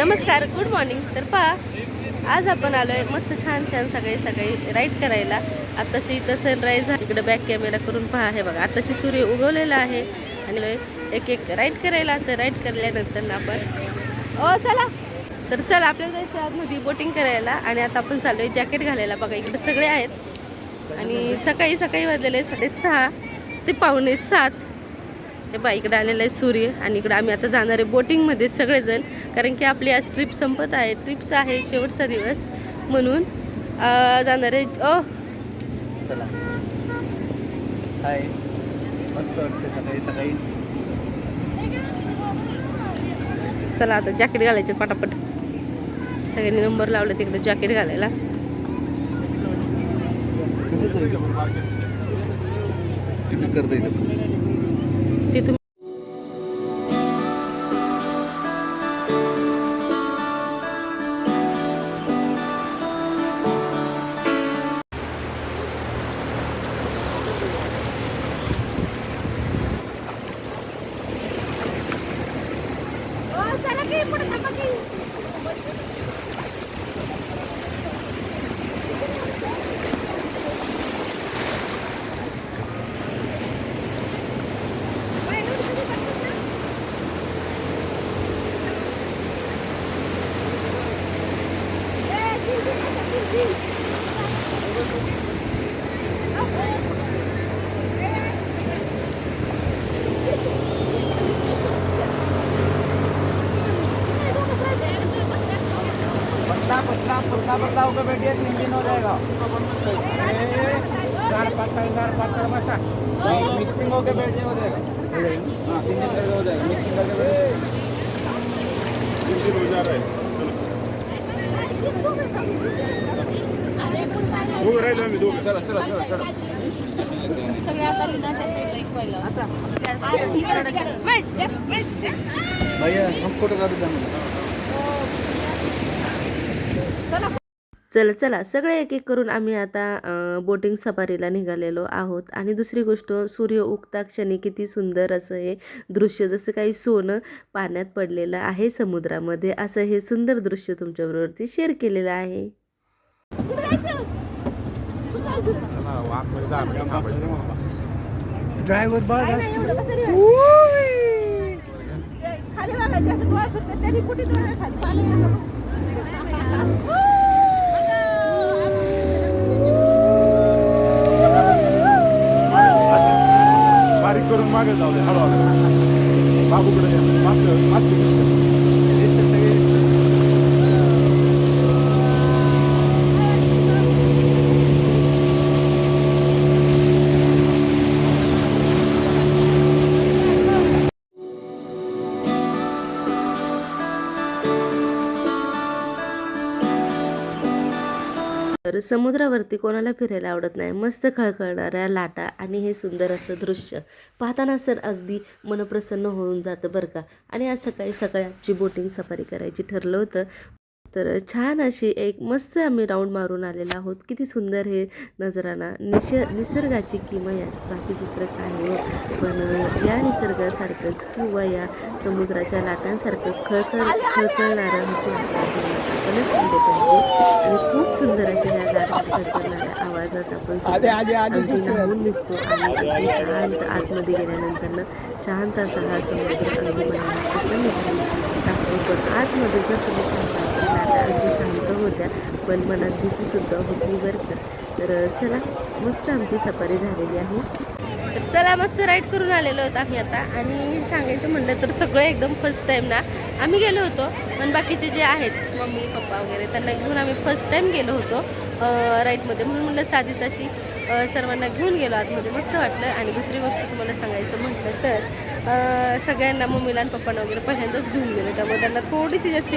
नमस्कार good morning तर पहा आज आपण आलो आहे मस्त छान छान सकाळी सकाळी राईड करायला. आताशी इथं सनराईज इकडं बॅक कॅमेरा करून पहा. हे बघा आताशी सूर्य उगवलेला आहे. आणि एक एक राईड करायला. तर राईड केल्यानंतर ना आपण ओ चला. तर चला आपल्याला जायचं आतमध्ये बोटिंग करायला. आणि आता आपण चालू आहे जॅकेट घालायला. बघा इकडे सगळे आहेत. आणि सकाळी सकाळी वाजलेले साडेसहा ते पावणे सात. हे बा इकडे आलेलं आहे सूर्य आणि इकडे आम्ही आता जाणार आहे बोटिंगमध्ये सगळेजण कारण की आपली आज ट्रिप संपत आहे. ट्रिपचा आहे शेवटचा दिवस म्हणून जाणार आहे. ओ! चला. हाय. मस्त वाटते सकाळी सकाळी. चला आता जॅकेट घालायचे पटापट. सगळ्यांनी नंबर लावले तिकडे जॅकेट घालायला. करता इथं. पतला पतला होकर बैठिए तीन दिन हो जाएगा चार पाँच साढ़े चार पाँच चार बसा मिक्सिंग होके बैठिए हो जाएगा हाँ तीन दिन करके हो जाएगा हो मिक्सिंग करके बैठिए चलो चलो चलो चलो भैया हम फोटो काढू द्या मला चला चला. सगळे एक एक करून आम्ही आता बोटिंग सफारीला निघालेलो आहोत. आणि दुसरी गोष्ट सूर्य उगता क्षणी किती सुंदर असं हे दृश्य जसं काही सोनं पाण्यात पडलेलं आहे समुद्रामध्ये असं हे सुंदर दृश्य तुमच्याबरोबरती शेअर केलेलं आहे. ड्रायव्हर बघ. खाली बाबूकडे या. तर समुद्रावरती कोणाला फिरायला आवडत नाही. मस्त खळखळणाऱ्या लाटा आणि हे सुंदर असं दृश्य पाहताना सर अगदी मन प्रसन्न होऊन जातं बरं का. आणि आज सकाळी सकाळी आमची बोटिंग सफारी करायची ठरलं होतं. तर छान अशी एक मस्त आम्ही राऊंड मारून आलेलो आहोत. किती सुंदर हे नजराना. निश निसर्गाची किंवा याच बाकी दुसरं काय हो पण या निसर्गासारखंच किंवा या समुद्राच्या लाटांसारखं खळखळ खळखळणारं हसू आपणच म्हणजे पाहिजे. आणि खूप सुंदर अशा ह्या गाड्या खळखळणाऱ्या आवाजात आपण अगदी न्हावून निघतो आणि अगदी शांत आतमध्ये गेल्यानंतर ना शांत असा हा समुद्र अगदी मनाला प्रसन्न करून टाकतो. पण आतमध्ये जर तुम्ही पाहता की लाटा अगदी शांत होत्या. पण मनात भीतीसुद्धा होती बरं का. तर चला मस्त आमची सफारी झालेली आहे. तर चला मस्त राईड करून आलेलो होतो आम्ही आता. आणि सांगायचं म्हटलं तर सगळं एकदम फर्स्ट टाईम ना. आम्ही गेलो होतो पण बाकीचे जे आहेत मम्मी पप्पा वगैरे त्यांना घेऊन आम्ही फर्स्ट टाईम गेलो होतो राईडमध्ये म्हणून म्हटलं साधीच अशी सर्वांना घेऊन गेलो आतमध्ये. मस्त वाटलं. आणि दुसरी गोष्ट तुम्हाला सांगायचं म्हटलं तर सगळ्यांना मम्मीला आणि पप्पांना वगैरे पहिल्यांदाच घेऊन गेले. त्यामुळे त्यांना थोडीशी जास्त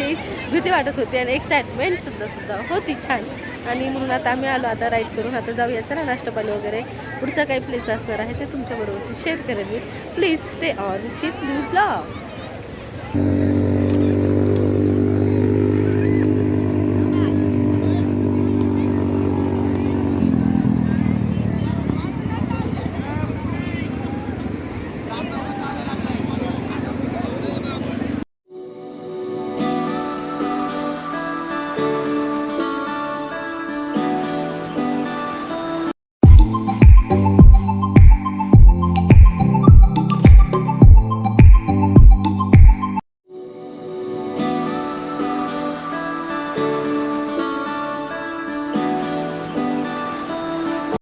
भीती वाटत होती आणि एक्साइटमेंट सुद्धा सुद्धा होती छान. आणि म्हणून आता आम्ही आलो आता राईड करून. आता जाऊया. चला नाश्ता वगैरे. पुढचा काही प्लेस असणार आहे ते तुमच्याबरोबर शेअर करेन मी. प्लीज स्टे ऑन शीतलू ब्लॉग्स